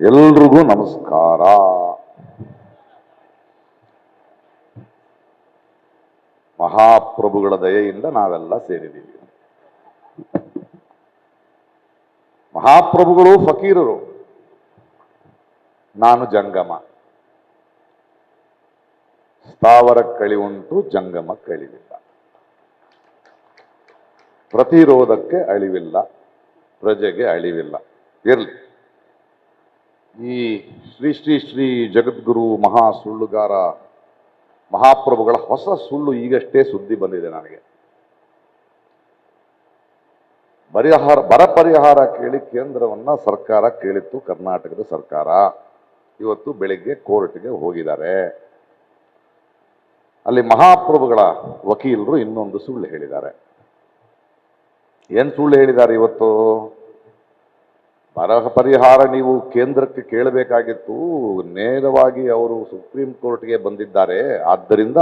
ಎಲ್ರಿಗೂ ನಮಸ್ಕಾರ. ಮಹಾಪ್ರಭುಗಳ ದಯೆಯಿಂದ ನಾವೆಲ್ಲ ಸೇರಿದ್ದೀವಿ. ಮಹಾಪ್ರಭುಗಳು ಫಕೀರರು. ನಾನು ಜಂಗಮ. ಸ್ಥಾವರ ಕಳಿ ಉಂಟು, ಜಂಗಮ ಕಳಿವಿಲ್ಲ. ಪ್ರತಿರೋಧಕ್ಕೆ ಅಳಿವಿಲ್ಲ, ಪ್ರಜೆಗೆ ಅಳಿವಿಲ್ಲ. ಇರಲಿ. ಈ ಶ್ರೀ ಶ್ರೀ ಶ್ರೀ ಜಗದ್ಗುರು ಮಹಾ ಸುಳ್ಳುಗಾರ ಮಹಾಪ್ರಭುಗಳ ಹೊಸ ಸುಳ್ಳು ಈಗಷ್ಟೇ ಸುದ್ದಿ ಬಂದಿದೆ ನನಗೆ. ಪರಿಹಾರ, ಬರ ಪರಿಹಾರ ಕೇಳಿ ಕೇಂದ್ರವನ್ನ ಸರ್ಕಾರ ಕೇಳಿತ್ತು, ಕರ್ನಾಟಕದ ಸರ್ಕಾರ. ಇವತ್ತು ಬೆಳಿಗ್ಗೆ ಕೋರ್ಟ್ಗೆ ಹೋಗಿದ್ದಾರೆ. ಅಲ್ಲಿ ಮಹಾಪ್ರಭುಗಳ ವಕೀಲರು ಇನ್ನೊಂದು ಸುಳ್ಳು ಹೇಳಿದ್ದಾರೆ. ಏನು ಸುಳ್ಳು ಹೇಳಿದ್ದಾರೆ ಇವತ್ತು? ಬರ ಪರಿಹಾರ ನೀವು ಕೇಂದ್ರಕ್ಕೆ ಕೇಳಬೇಕಾಗಿತ್ತು. ನೇರವಾಗಿ ಅವರು ಸುಪ್ರೀಂ ಕೋರ್ಟ್ಗೆ ಬಂದಿದ್ದಾರೆ. ಆದ್ದರಿಂದ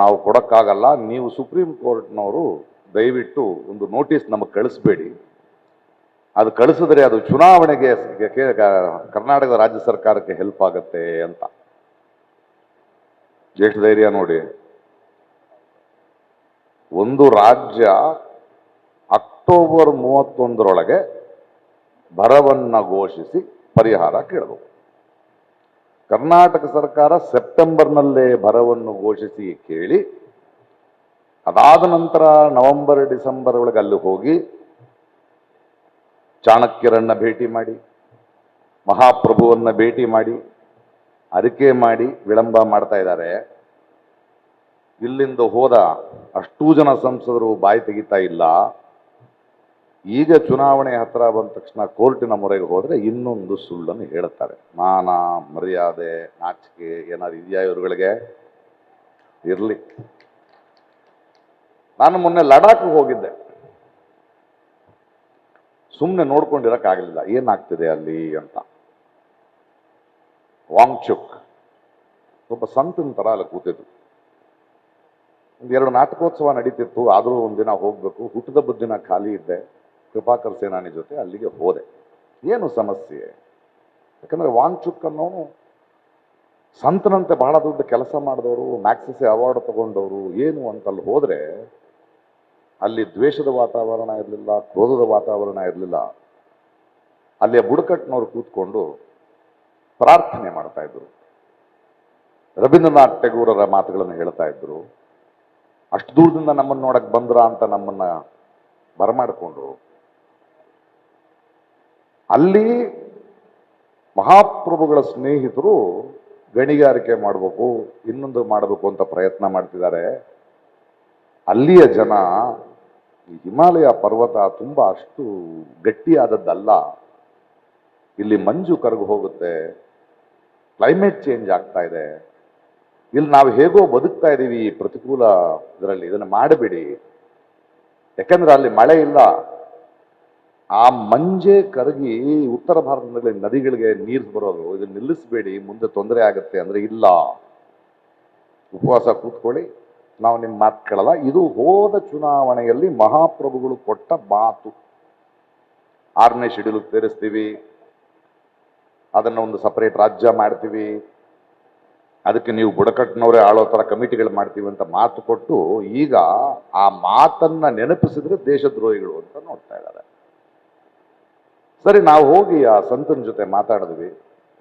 ನಾವು ಕೊಡೋಕ್ಕಾಗಲ್ಲ. ನೀವು ಸುಪ್ರೀಂ ಕೋರ್ಟ್ನವರು ದಯವಿಟ್ಟು ಒಂದು ನೋಟಿಸ್ ನಮಗೆ ಕಳಿಸ್ಬೇಡಿ. ಅದು ಕಳಿಸಿದ್ರೆ ಅದು ಚುನಾವಣೆಗೆ ಕರ್ನಾಟಕದ ರಾಜ್ಯ ಸರ್ಕಾರಕ್ಕೆ ಹೆಲ್ಪ್ ಆಗುತ್ತೆ ಅಂತ. ಎಷ್ಟು ಧೈರ್ಯ ನೋಡಿ. ಒಂದು ರಾಜ್ಯ ಅಕ್ಟೋಬರ್ ಮೂವತ್ತೊಂದರೊಳಗೆ ಬರವನ್ನು ಘೋಷಿಸಿ ಪರಿಹಾರ ಕೇಳಬೇಕು. ಕರ್ನಾಟಕ ಸರ್ಕಾರ ಸೆಪ್ಟೆಂಬರ್ನಲ್ಲೇ ಬರವನ್ನು ಘೋಷಿಸಿ ಕೇಳಿ, ಅದಾದ ನಂತರ ನವೆಂಬರ್, ಡಿಸೆಂಬರ್ ಒಳಗೆ ಅಲ್ಲಿ ಹೋಗಿ ಚಾಣಕ್ಯರನ್ನ ಭೇಟಿ ಮಾಡಿ, ಮಹಾಪ್ರಭುವನ್ನ ಭೇಟಿ ಮಾಡಿ, ಅರಿಕೆ ಮಾಡಿ ವಿಳಂಬ ಮಾಡ್ತಾ ಇದ್ದಾರೆ. ಇಲ್ಲಿಂದ ಹೋದ ಅಷ್ಟೂ ಜನ ಸಂಸದರು ಬಾಯಿ ತೆಗಿತಾ ಇಲ್ಲ. ಈಗ ಚುನಾವಣೆ ಹತ್ರ ಬಂದ ತಕ್ಷಣ ಕೋರ್ಟಿನ ಮೊರೆಗೆ ಹೋದ್ರೆ ಇನ್ನೊಂದು ಸುಳ್ಳನ್ನು ಹೇಳುತ್ತಾರೆ. ಮಾನ ಮರ್ಯಾದೆ, ನಾಚಿಕೆ ಏನಾದ್ರು ಇದೆಯಾ ಇವರುಗಳಿಗೆ? ಇರಲಿ. ನಾನು ಮೊನ್ನೆ ಲಡಾಖ್ ಹೋಗಿದ್ದೆ. ಸುಮ್ಮನೆ ನೋಡ್ಕೊಂಡಿರೋಕ್ಕಾಗಲಿಲ್ಲ. ಏನಾಗ್ತಿದೆ ಅಲ್ಲಿ ಅಂತ. ವಾಂಗ್ಚುಕ್. ಒಬ್ಬ ಸಂತನ ತರ ಅಲ್ಲಿ ಕೂತಿದ್ರು. ಎರಡು ನಾಟಕೋತ್ಸವ ನಡೀತಿತ್ತು. ಆದರೂ ಒಂದಿನ ಹೋಗ್ಬೇಕು. ಹುಟ್ಟದಬ್ಬದ ದಿನ ಖಾಲಿ ಇದ್ದೆ. ಕೃಪಾಕರ್ ಸೇನಾನಿ ಜೊತೆ ಅಲ್ಲಿಗೆ ಹೋದೆ. ಏನು ಸಮಸ್ಯೆ? ಯಾಕಂದ್ರೆ ವಾಂಗ್ಚುಕ್ ಅನ್ನೋನು ಸಂತನಂತೆ ಬಹಳ ದೊಡ್ಡ ಕೆಲಸ ಮಾಡಿದವರು ಮ್ಯಾಕ್ಸಿಸೆ ಅವಾರ್ಡ್ ತಗೊಂಡವರು, ಏನು ಅಂತ ಅಲ್ಲಿ ಹೋದರೆ ಅಲ್ಲಿ ದ್ವೇಷದ ವಾತಾವರಣ ಇರಲಿಲ್ಲ, ಕ್ರೋಧದ ವಾತಾವರಣ ಇರಲಿಲ್ಲ. ಅಲ್ಲಿಯ ಬುಡಕಟ್ಟಿನವರು ಕೂತ್ಕೊಂಡು ಪ್ರಾರ್ಥನೆ ಮಾಡ್ತಾ ಇದ್ರು. ರವೀಂದ್ರನಾಥ್ ಟೆಗೂರರ ಮಾತುಗಳನ್ನು ಹೇಳ್ತಾ ಇದ್ರು. ಅಷ್ಟು ದೂರದಿಂದ ನಮ್ಮನ್ನು ನೋಡಕ್ಕೆ ಬಂದ್ರ ಅಂತ ನಮ್ಮನ್ನ ಬರಮಾಡಿಕೊಂಡ್ರು. ಅಲ್ಲಿ ಮಹಾಪ್ರಭುಗಳ ಸ್ನೇಹಿತರು ಗಣಿಗಾರಿಕೆ ಮಾಡಬೇಕು, ಇನ್ನೊಂದು ಮಾಡಬೇಕು ಅಂತ ಪ್ರಯತ್ನ ಮಾಡ್ತಿದ್ದಾರೆ. ಅಲ್ಲಿಯ ಜನ ಈ ಹಿಮಾಲಯ ಪರ್ವತ ತುಂಬ ಅಷ್ಟು ಗಟ್ಟಿಯಾದದ್ದಲ್ಲ. ಇಲ್ಲಿ ಮಂಜು ಕರಗು ಹೋಗುತ್ತೆ, ಕ್ಲೈಮೇಟ್ ಚೇಂಜ್ ಆಗ್ತಾ ಇದೆ. ಇಲ್ಲಿ ನಾವು ಹೇಗೋ ಬದುಕ್ತಾ ಇದ್ದೀವಿ ಈ ಪ್ರತಿಕೂಲ ಇದರಲ್ಲಿ, ಇದನ್ನು ಮಾಡಬೇಡಿ. ಯಾಕಂದ್ರೆ ಅಲ್ಲಿ ಮಳೆ ಇಲ್ಲ. ಆ ಮಂಜೆ ಕರಗಿ ಉತ್ತರ ಭಾರತದಲ್ಲಿ ನದಿಗಳಿಗೆ ನೀರು ಬರೋದು, ಇದನ್ನ ನಿಲ್ಲಿಸಬೇಡಿ, ಮುಂದೆ ತೊಂದರೆ ಆಗುತ್ತೆ ಅಂದ್ರೆ ಇಲ್ಲ. ಉಪವಾಸ ಕೂತ್ಕೊಳ್ಳಿ. ನಾವು ನಿಮ್ಮ ಮಾತು ಕೇಳಲ್ಲ. ಇದು ಹೋದ ಚುನಾವಣೆಯಲ್ಲಿ ಮಹಾಪ್ರಭುಗಳು ಕೊಟ್ಟ ಮಾತು. ಆರನೇ ಶೆಡ್ಯೂಲ್ ಸೇರಿಸ್ತೀವಿ ಅದನ್ನ ಒಂದು ಸಪರೇಟ್ ರಾಜ್ಯ ಮಾಡ್ತೀವಿ. ಅದಕ್ಕೆ ನೀವು ಬುಡಕಟ್ಟಿನವರೇ ಆಳೋ ತರ ಕಮಿಟಿಗಳು ಮಾಡ್ತೀವಿ ಅಂತ ಮಾತು ಕೊಟ್ಟು ಈಗ ಆ ಮಾತನ್ನ ನೆನಪಿಸಿದ್ರೆ ದೇಶದ್ರೋಹಿಗಳು ಅಂತ ನೋಡ್ತಾ ಇದ್ದಾರೆ. ಸರಿ, ನಾವು ಹೋಗಿ ಆ ಸಂತನ ಜೊತೆ ಮಾತಾಡಿದ್ವಿ.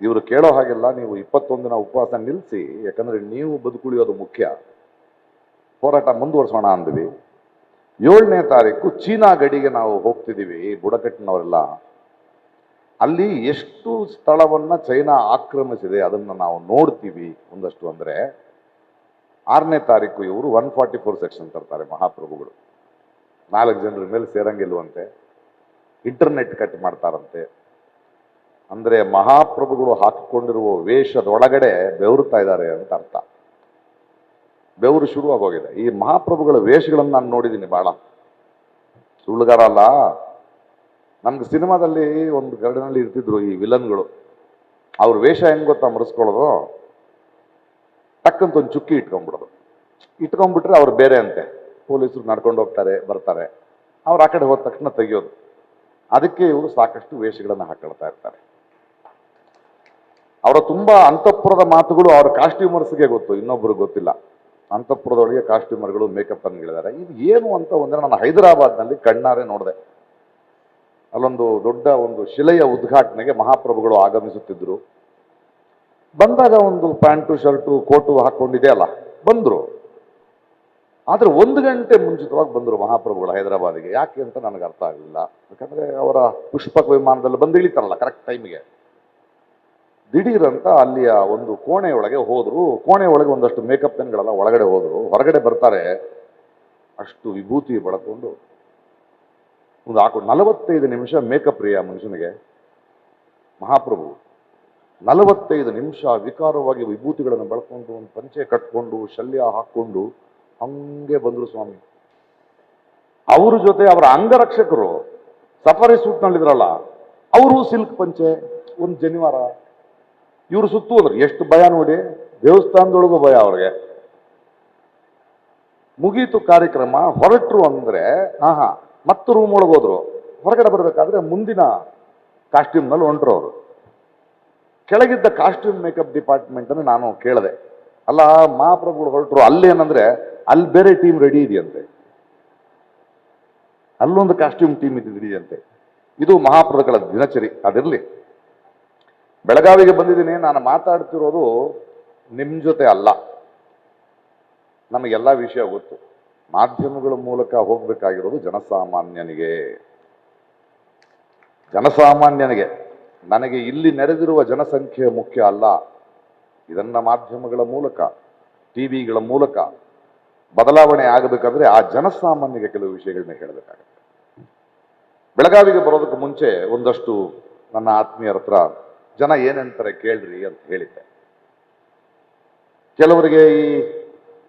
ಇವರು ಕೇಳೋ ಹಾಗೆಲ್ಲ, ನೀವು ಇಪ್ಪತ್ತೊಂದಿನ ಉಪವಾಸ ನಿಲ್ಲಿಸಿ ಯಾಕಂದರೆ ನೀವು ಬದುಕುಳಿಯೋದು ಮುಖ್ಯ. ಹೋರಾಟ ಮುಂದುವರ್ಸೋಣ ಅಂದ್ವಿ. ಏಳನೇ ತಾರೀಕು ಚೀನಾ ಗಡಿಗೆ ನಾವು ಹೋಗ್ತಿದ್ದೀವಿ, ಬುಡಕಟ್ಟಿನವರೆಲ್ಲ. ಅಲ್ಲಿ ಎಷ್ಟು ಸ್ಥಳವನ್ನು ಚೈನಾ ಆಕ್ರಮಿಸಿದೆ, ಅದನ್ನು ನಾವು ನೋಡ್ತೀವಿ ಒಂದಷ್ಟು ಅಂದರೆ, ಆರನೇ ತಾರೀಕು ಇವರು ಒನ್ ಫಾರ್ಟಿ ಫೋರ್ ಸೆಕ್ಷನ್ ತರ್ತಾರೆ ಮಹಾಪ್ರಭುಗಳು. ನಾಲ್ಕು ಜನರ ಮೇಲೆ ಸೇರಂಗಿಲ್ವಂತೆ. ಇಂಟರ್ನೆಟ್ ಕಟ್ ಮಾಡ್ತಾರಂತೆ. ಅಂದರೆ ಮಹಾಪ್ರಭುಗಳು ಹಾಕಿಕೊಂಡಿರುವ ವೇಷದೊಳಗಡೆ ಬೆವರುತ್ತಾ ಇದ್ದಾರೆ ಅಂತ ಅರ್ಥ. ಬೆವರು ಶುರುವಾಗೋಗಿದೆ. ಈ ಮಹಾಪ್ರಭುಗಳ ವೇಷಗಳನ್ನು ನಾನು ನೋಡಿದ್ದೀನಿ ಭಾಳ ಸುಳ್ಳುಗಾರ ಅಲ್ಲ. ನಮ್ಗೆ ಸಿನಿಮಾದಲ್ಲಿ ಒಂದು ಗರಡಿನಲ್ಲಿ ಇರ್ತಿದ್ರು ಈ ವಿಲನ್ಗಳು. ಅವ್ರ ವೇಷ ಹೆಂಗ್ ಗೊತ್ತಾ ಮರೆಸ್ಕೊಳ್ಳೋದು? ಟಕ್ಕಂತ ಒಂದು ಚುಕ್ಕಿ ಇಟ್ಕೊಂಡ್ಬಿಡೋದು. ಇಟ್ಕೊಂಡ್ಬಿಟ್ರೆ ಅವ್ರು ಬೇರೆ ಅಂತೆ. ಪೊಲೀಸರು ನಡ್ಕೊಂಡು ಹೋಗ್ತಾರೆ, ಬರ್ತಾರೆ. ಅವ್ರು ಆ ಕಡೆ ಹೋದ ತಕ್ಷಣ ತೆಗಿಯೋದು. ಅದಕ್ಕೆ ಇವರು ಸಾಕಷ್ಟು ವೇಷಗಳನ್ನು ಹಾಕೊಳ್ತಾ ಇರ್ತಾರೆ. ಅವರ ತುಂಬ ಅಂತಃಪುರದ ಮಾತುಗಳು ಅವರ ಕಾಸ್ಟ್ಯೂಮರ್ಸ್ಗೆ ಗೊತ್ತು ಇನ್ನೊಬ್ಬರು ಗೊತ್ತಿಲ್ಲ. ಅಂತಃಪುರದೊಳಗೆ ಕಾಸ್ಟ್ಯೂಮರ್ಗಳು ಮೇಕಪ್ ಹೇಳಿದ್ದಾರೆ. ಇದು ಏನು ಅಂತ ಒಂದರೆ ನಾನು ಹೈದರಾಬಾದ್ನಲ್ಲಿ ಕಣ್ಣಾರೆ ನೋಡಿದೆ. ಅಲ್ಲೊಂದು ದೊಡ್ಡ ಒಂದು ಶಿಲೆಯ ಉದ್ಘಾಟನೆಗೆ ಮಹಾಪ್ರಭುಗಳು ಆಗಮಿಸುತ್ತಿದ್ದರು ಬಂದಾಗ ಒಂದು ಪ್ಯಾಂಟು, ಶರ್ಟು, ಕೋಟು ಹಾಕ್ಕೊಂಡಿದೆ ಅಲ್ಲ, ಬಂದರು. ಆದ್ರೆ ಒಂದು ಗಂಟೆ ಮುಂಚಿತವಾಗಿ ಬಂದರು ಮಹಾಪ್ರಭುಗಳು ಹೈದರಾಬಾದಿಗೆ. ಯಾಕೆ ಅಂತ ನನಗೆ ಅರ್ಥ ಆಗಲಿಲ್ಲ. ಯಾಕಂದರೆ ಅವರ ಪುಷ್ಪಕ ವಿಮಾನದಲ್ಲಿ ಬಂದು ಇಳಿತಾರಲ್ಲ ಕರೆಕ್ಟ್ ಟೈಮಿಗೆ ದಿಢೀರಂತ ಅಲ್ಲಿಯ ಒಂದು ಕೋಣೆಯೊಳಗೆ ಹೋದರು. ಕೋಣೆ ಒಳಗೆ ಒಂದಷ್ಟು ಮೇಕಪ್ ಪೆನ್ಗಳೆಲ್ಲ ಒಳಗಡೆ ಹೋದ್ರು. ಹೊರಗಡೆ ಬರ್ತಾರೆ. ಅಷ್ಟು ವಿಭೂತಿ ಬಳಕೊಂಡು ಒಂದು ಹಾಕೊಂಡು ನಲವತ್ತೈದು ನಿಮಿಷ ಮೇಕಪ್ ರೀ ಆ ಮನುಷ್ಯನಿಗೆ. ಮಹಾಪ್ರಭು, ನಲವತ್ತೈದು ನಿಮಿಷ ವಿಕಾರವಾಗಿ ವಿಭೂತಿಗಳನ್ನು ಬಳಕೊಂಡು ಒಂದು ಪಂಚೆ ಕಟ್ಕೊಂಡು, ಶಲ್ಯ ಹಾಕೊಂಡು ಹಂಗೆ ಬಂದರು ಸ್ವಾಮಿ. ಅವ್ರ ಜೊತೆ ಅವರ ಅಂಗರಕ್ಷಕರು ಸಫಾರಿ ಸೂಟ್ನಲ್ಲಿದ್ರಲ್ಲ ಅವರು ಸಿಲ್ಕ್ ಪಂಚೆ, ಒಂದು ಜನಿವಾರ. ಇವರು ಸುತ್ತು ಅಂದ್ರೆ ಎಷ್ಟು ಭಯ ನೋಡಿ, ದೇವಸ್ಥಾನದೊಳಗೂ ಭಯ ಅವ್ರಿಗೆ. ಮುಗೀತು ಕಾರ್ಯಕ್ರಮ, ಹೊರಟ್ರು ಅಂದ್ರೆ ಹಾ ಹಾ ಮತ್ತೆ ರೂಮ್ ಒಳಗೋದ್ರು ಹೊರಗಡೆ ಬರಬೇಕಾದ್ರೆ ಮುಂದಿನ ಕಾಸ್ಟ್ಯೂಮ್ನಲ್ಲಿ ಹೊಂಟ್ರು ಅವರು. ಕೆಳಗಿದ್ದ ಕಾಸ್ಟ್ಯೂಮ್ ಮೇಕಪ್ ಡಿಪಾರ್ಟ್ಮೆಂಟ್ ಅನ್ನು ನಾನು ಕೇಳಿದೆ. ಅಲ್ಲ, ಮಹಾಪ್ರಭುಗಳು ಹೊರಟರು. ಅಲ್ಲೇನಂದ್ರೆ ಅಲ್ಲಿ ಬೇರೆ ಟೀಮ್ ರೆಡಿ ಇದೆಯಂತೆ. ಅಲ್ಲೊಂದು ಕಾಸ್ಟ್ಯೂಮ್ ಟೀಮ್ ಇದೆಯಂತೆ. ಇದು ಮಹಾಪ್ರಭುಗಳ ದಿನಚರಿ, ಅದಿರಲಿ. ಬೆಳಗಾವಿಗೆ ಬಂದಿದ್ದೀನಿ, ನಾನು ಮಾತಾಡ್ತಿರೋದು ನಿಮ್ಮ ಜೊತೆ ಅಲ್ಲ. ನಮಗೆಲ್ಲ ವಿಷಯ ಗೊತ್ತು. ಮಾಧ್ಯಮಗಳ ಮೂಲಕ ಹೋಗಬೇಕಾಗಿರೋದು ಜನಸಾಮಾನ್ಯನಿಗೆ. ಜನಸಾಮಾನ್ಯನಿಗೆ. ನನಗೆ ಇಲ್ಲಿ ನೆರೆದಿರುವ ಜನಸಂಖ್ಯೆ ಮುಖ್ಯ ಅಲ್ಲ. ಇದನ್ನ ಮಾಧ್ಯಮಗಳ ಮೂಲಕ, ಟಿವಿಗಳ ಮೂಲಕ ಬದಲಾವಣೆ ಆಗಬೇಕಾದ್ರೆ ಆ ಜನಸಾಮಾನ್ಯರಿಗೆ ಕೆಲವು ವಿಷಯಗಳನ್ನ ಹೇಳಬೇಕಾಗುತ್ತೆ. ಬೆಳಗಾವಿಗೆ ಬರೋದಕ್ಕೆ ಮುಂಚೆ ಒಂದಷ್ಟು ನನ್ನ ಆತ್ಮೀಯರ ಹತ್ರ, ಜನ ಏನಂತಾರೆ ಕೇಳ್ರಿ ಅಂತ ಹೇಳಿದ್ದೆ. ಕೆಲವರಿಗೆ ಈ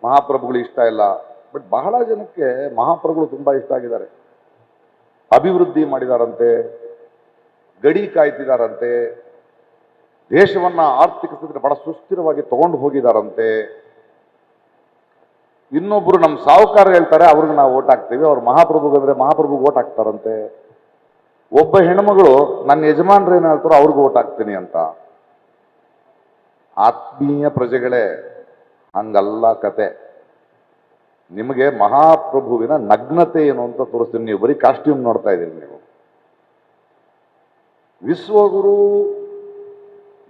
ಮಹಾಪ್ರಭುಗಳು ಇಷ್ಟ ಇಲ್ಲ, ಬಟ್ ಬಹಳ ಜನಕ್ಕೆ ಮಹಾಪ್ರಭುಗಳು ತುಂಬಾ ಇಷ್ಟ ಆಗಿದ್ದಾರೆ. ಅಭಿವೃದ್ಧಿ ಮಾಡಿದಾರಂತೆ, ಗಡಿ ಕಾಯ್ತಿದಾರಂತೆ, ದೇಶವನ್ನ ಆರ್ಥಿಕ ಸ್ಥಿತಿ ಬಹಳ ಸುಸ್ಥಿರವಾಗಿ ತಗೊಂಡು ಹೋಗಿದಾರಂತೆ ಇನ್ನೊಬ್ರು ನಮ್ಮ ಸಾಹುಕಾರ ಹೇಳ್ತಾರೆ, ಅವ್ರಿಗೆ ನಾವು ಓಟ್ ಹಾಕ್ತೀವಿ. ಅವ್ರು ಮಹಾಪ್ರಭುಗೆ ಅಂದರೆ ಮಹಾಪ್ರಭುಗೆ ಓಟ್ ಹಾಕ್ತಾರಂತೆ. ಒಬ್ಬ ಹೆಣ್ಮಗಳು, ನನ್ನ ಯಜಮಾನ್ರು ಏನು ಹೇಳ್ತಾರೋ ಅವ್ರಿಗೆ ಓಟ್ ಹಾಕ್ತೀನಿ ಅಂತ. ಆತ್ಮೀಯ ಪ್ರಜೆಗಳೇ, ಹಂಗಲ್ಲ ಕತೆ. ನಿಮಗೆ ಮಹಾಪ್ರಭುವಿನ ನಗ್ನತೆ ಏನು ಅಂತ ತೋರಿಸ್ತೀನಿ. ನೀವು ಬರೀ ಕಾಸ್ಟ್ಯೂಮ್ ನೋಡ್ತಾ ಇದ್ದೀರಿ ನೀವು. ವಿಶ್ವಗುರು,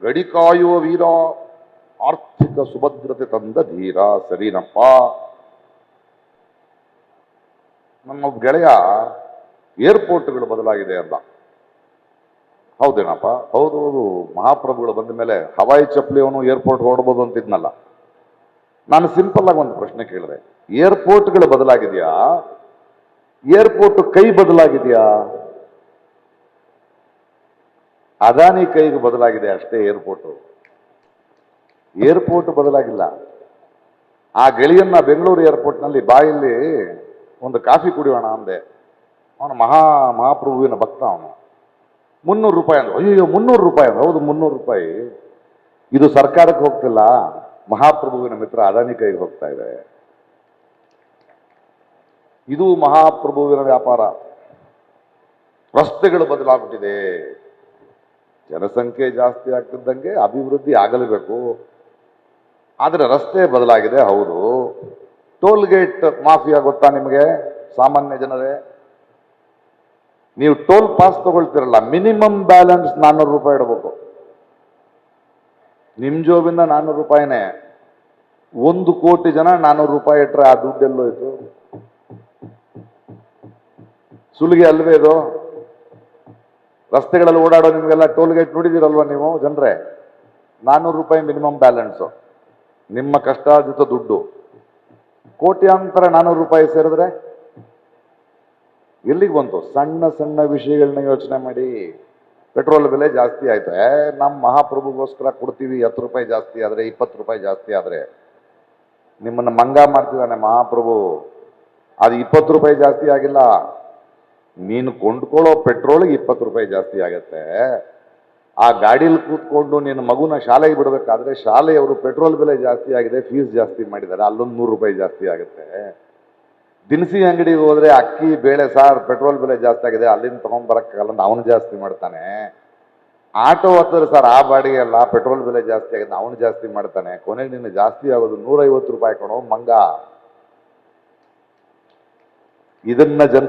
ಗಡಿ ಕಾಯುವ ವೀರ, ಆರ್ಥಿಕ ಸುಭದ್ರತೆ ತಂದ ಧೀರ, ಸರಿನಪ್ಪ. ನಮ್ಮ ಗೆಳೆಯ ಏರ್ಪೋರ್ಟ್ಗಳು ಬದಲಾಗಿದೆ ಅಂತ. ಹೌದೇನಪ್ಪ? ಹೌದು ಹೌದು. ಮಹಾಪ್ರಭುಗಳು ಬಂದ ಮೇಲೆ ಹವಾಯಿ ಚಪ್ಪಲಿ ಅವನು ಏರ್ಪೋರ್ಟ್ ಹೊರಡ್ಬೋದು ಅಂತಿದ್ನಲ್ಲ. ನಾನು ಸಿಂಪಲ್ ಆಗಿ ಒಂದು ಪ್ರಶ್ನೆ ಕೇಳಿದೆ. ಏರ್ಪೋರ್ಟ್ಗಳು ಬದಲಾಗಿದೆಯಾ? ಏರ್ಪೋರ್ಟ್ ಕೈ ಬದಲಾಗಿದೆಯಾ? ಅದಾನಿ ಕೈಗೆ ಬದಲಾಗಿದೆ ಅಷ್ಟೇ ಏರ್ಪೋರ್ಟ್. ಏರ್ಪೋರ್ಟ್ ಬದಲಾಗಿಲ್ಲ. ಆ ಗೆಳೆಯನ್ನ ಬೆಂಗಳೂರು ಏರ್ಪೋರ್ಟ್ನಲ್ಲಿ ಬಾಯಲ್ಲಿ ಒಂದು ಕಾಫಿ ಕುಡಿಯೋಣ ಅಂದೆ. ಅವನು ಮಹಾ ಮಹಾಪ್ರಭುವಿನ ಭಕ್ತ ಅವನು. ಮುನ್ನೂರು ರೂಪಾಯಿ ಅಂದ್ರೆ. ಅಯ್ಯೋ ಮುನ್ನೂರು ರೂಪಾಯಿ ಅಂದ್ರೆ. ಹೌದು, ಮುನ್ನೂರು ರೂಪಾಯಿ. ಇದು ಸರ್ಕಾರಕ್ಕೆ ಹೋಗ್ತಿಲ್ಲ. ಮಹಾಪ್ರಭುವಿನ ಮಿತ್ರ ಅದಾನಿ ಕೈಗೆ ಹೋಗ್ತಾ ಇದೆ. ಇದು ಮಹಾಪ್ರಭುವಿನ ವ್ಯಾಪಾರ. ರಸ್ತೆಗಳು ಬದಲಾಗ್ಬಿಟ್ಟಿದೆ. ಜನಸಂಖ್ಯೆ ಜಾಸ್ತಿ ಆಗ್ತಿದ್ದಂಗೆ ಅಭಿವೃದ್ಧಿ ಆಗಲೇಬೇಕು. ಆದರೆ ರಸ್ತೆ ಬದಲಾಗಿದೆ, ಹೌದು. ಟೋಲ್ ಗೇಟ್ ಮಾಫಿಯಾ ಗೊತ್ತಾ ನಿಮಗೆ? ಸಾಮಾನ್ಯ ಜನರೇ, ನೀವು ಟೋಲ್ ಪಾಸ್ ತಗೊಳ್ತಿರಲ್ಲ, ಮಿನಿಮಮ್ ಬ್ಯಾಲೆನ್ಸ್ ನಾನ್ನೂರು ರೂಪಾಯಿ ಇಡಬೇಕು. ನಿಮ್ ಜೋಬಿಂದ ನಾನ್ನೂರು ರೂಪಾಯಿನೇ. ಒಂದು ಕೋಟಿ ಜನ ನಾನ್ನೂರು ರೂಪಾಯಿ ಇಟ್ಟರೆ ಆ ದುಡ್ಡೆಲ್ಲೋಯ್ತು ಸುಲಿಗೆ ಅಲ್ವೇ ಇದು? ರಸ್ತೆಗಳಲ್ಲಿ ಓಡಾಡೋ ನಿಮಗೆಲ್ಲ ಟೋಲ್ ಗೇಟ್ ನೋಡಿದಿರಲ್ವ ನೀವು ಜನರೇ? ನಾನ್ನೂರು ರೂಪಾಯಿ ಮಿನಿಮಮ್ ಬ್ಯಾಲೆನ್ಸು. ನಿಮ್ಮ ಕಷ್ಟಾರ್ಜಿತ ದುಡ್ಡು. ಕೋಟ್ಯಾಂತರ ನಾನ್ನೂರು ರೂಪಾಯಿ ಸೇರಿದ್ರೆ ಎಲ್ಲಿಗೆ ಬಂತು? ಸಣ್ಣ ಸಣ್ಣ ವಿಷಯಗಳನ್ನ ಯೋಚನೆ ಮಾಡಿ. ಪೆಟ್ರೋಲ್ ಬೆಲೆ ಜಾಸ್ತಿ ಆಯ್ತು. ನಮ್ಮ ಮಹಾಪ್ರಭುಗೋಸ್ಕರ ಕೊಡ್ತೀವಿ, ಹತ್ತು ರೂಪಾಯಿ ಜಾಸ್ತಿ ಆದರೆ, ಇಪ್ಪತ್ತು ರೂಪಾಯಿ ಜಾಸ್ತಿ ಆದರೆ. ನಿಮ್ಮನ್ನು ಮಂಗ ಮಾಡ್ತಿದ್ದಾನೆ ಮಹಾಪ್ರಭು. ಅದು ಇಪ್ಪತ್ತು ರೂಪಾಯಿ ಜಾಸ್ತಿ ಆಗಿಲ್ಲ. ನೀನು ಕೊಂಡ್ಕೊಳ್ಳೋ ಪೆಟ್ರೋಲ್ಗೆ ಇಪ್ಪತ್ತು ರೂಪಾಯಿ ಜಾಸ್ತಿ ಆಗತ್ತೆ. ಆ ಗಾಡೀಲಿ ಕೂತ್ಕೊಂಡು ನಿನ್ನ ಮಗುನ ಶಾಲೆಗೆ ಬಿಡಬೇಕಾದ್ರೆ ಶಾಲೆಯವರು ಪೆಟ್ರೋಲ್ ಬೆಲೆ ಜಾಸ್ತಿ ಆಗಿದೆ ಫೀಸ್ ಜಾಸ್ತಿ ಮಾಡಿದ್ದಾರೆ, ಅಲ್ಲೊಂದು ನೂರು ರೂಪಾಯಿ ಜಾಸ್ತಿ ಆಗುತ್ತೆ. ದಿನಸಿ ಅಂಗಡಿಗೆ ಹೋದರೆ ಅಕ್ಕಿ, ಬೇಳೆ, ಸಾರು, ಪೆಟ್ರೋಲ್ ಬೆಲೆ ಜಾಸ್ತಿ ಆಗಿದೆ, ಅಲ್ಲಿಂದ ತಗೊಂಡ್ಬರಕ್ಕಾಗಲ್ಲ ಅಂತ ಅವನು ಜಾಸ್ತಿ ಮಾಡ್ತಾನೆ. ಆಟೋ ಹತ್ತಿರ ಸರ್, ಆ ಬಾಡಿಗೆ ಅಲ್ಲ, ಪೆಟ್ರೋಲ್ ಬೆಲೆ ಜಾಸ್ತಿ ಆಗಿದೆ, ಅವನು ಜಾಸ್ತಿ ಮಾಡ್ತಾನೆ. ಕೊನೆಗೆ ನಿನ್ನ ಜಾಸ್ತಿ ಆಗೋದು ನೂರೈವತ್ತು ರೂಪಾಯಿ ಕೊಡೋ ಮಂಗ. ಇದನ್ನ ಜನರು